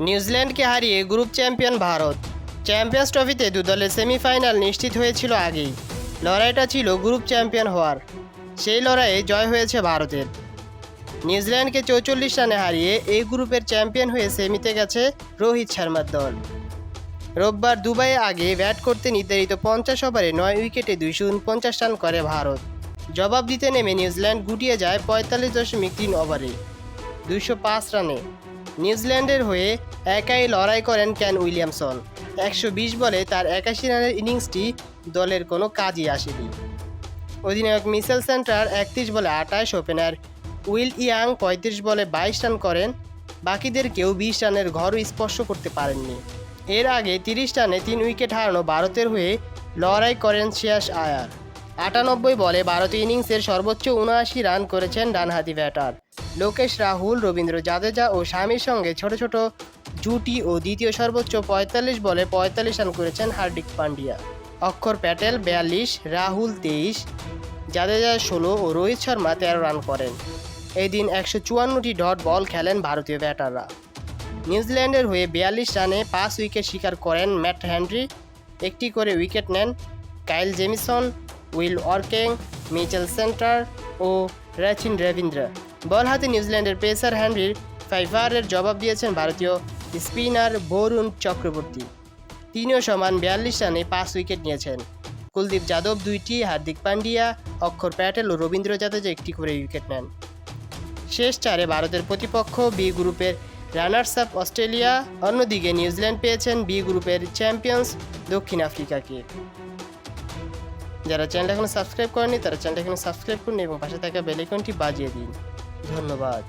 নিউজিল্যান্ডকে হারিয়ে group champion Bharat. Champions ট্রফিতে দু দলের সেমিফাইনাল নিশ্চিত হয়েছিল আগেই। লড়াইটা ছিল গ্রুপ চ্যাম্পিয়ন হওয়ার। সেই লড়াইয়ে জয় হয়েছে ভারতের। নিউজিল্যান্ডকে চৌচল্লিশ রানে হারিয়ে এই গ্রুপের চ্যাম্পিয়ন হয়ে সেমিতে গেছে রোহিত শর্মার দল। রোববার দুবাইয়ে আগে ব্যাট করতে নির্ধারিত পঞ্চাশ ওভারে নয় উইকেটে দুইশো উনপঞ্চাশ রান করে ভারত। জবাব দিতে নেমে নিউজিল্যান্ড গুটিয়ে যায় পঁয়তাল্লিশ দশমিক তিন ওভারে। দুইশো পাঁচ রানে। নিউজিল্যান্ডের হয়ে একাই লড়াই করেন ক্যান উইলিয়ামসন। একশো বিশ বলে তার একাশি রানের ইনিংসটি দলের কোনো কাজই আসেনি। অধিনায়ক মিসেল সেন্টার একত্রিশ বলে আটাইশ ওপেনার, উইল ইয়াং পঁয়ত্রিশ বলে বাইশ রান করেন, বাকিদের কেউ বিশ রানের ঘরও স্পর্শ করতে পারেননি। এর আগে তিরিশ রানে তিন উইকেট হারানো ভারতের হয়ে লড়াই করেন শ্রেয়াস আয়ার। আটানব্বই বলে ভারতীয় ইনিংসের সর্বোচ্চ উনআশি রান করেছেন ডানহাতি ব্যাটার। লোকেশ, রাহুল, রবীন্দ্র জাদেজা ও স্বামীর সঙ্গে ছোট ছোট জুটি ও দ্বিতীয় সর্বোচ্চ পঁয়তাল্লিশ বলে পঁয়তাল্লিশ রান করেছেন হার্দিক পান্ডিয়া। অক্ষর প্যাটেল বিয়াল্লিশ, রাহুল তেইশ, জাদেজা ষোলো ও রোহিত শর্মা তেরো রান করেন। এই দিন একশো চুয়ান্নটি ডট বল খেলেন ভারতীয় ব্যাটাররা। নিউজিল্যান্ডের হয়ে বিয়াল্লিশ রানে পাঁচ উইকেট শিকার করেন ম্যাট হ্যান্ড্রি। একটি করে উইকেট নেন Kyle Jamieson, Will O'Rourke, Mitchell Santner O Rachin Ravindra ball হাতে নিউজিল্যান্ডের পেসার হ্যানরির ফাইভারের জবাব দিয়েছেন ভারতীয় স্পিনার বরুণ চক্রবর্তী। তিনিও সমান বিয়াল্লিশ রানে পাঁচ উইকেট নিয়েছেন। কুলদীপ যাদব দুইটি, হার্দিক পান্ডিয়া, অক্ষর প্যাটেল ও রবীন্দ্র জাদেজা একটি করে উইকেট নেন। শেষ চারে ভারতের প্রতিপক্ষ বি গ্রুপের রানার্স আপ অস্ট্রেলিয়া, অন্যদিকে নিউজিল্যান্ড পেয়েছেন বি গ্রুপের চ্যাম্পিয়ন্স দক্ষিণ আফ্রিকাকে। যারা চ্যানেলটা এখনও সাবস্ক্রাইব করেনি তারা চ্যানেলটা এখনও সাবস্ক্রাইব করুন এবং পাশে থাকা বেলাইকনটি বাজিয়ে দিন। ধন্যবাদ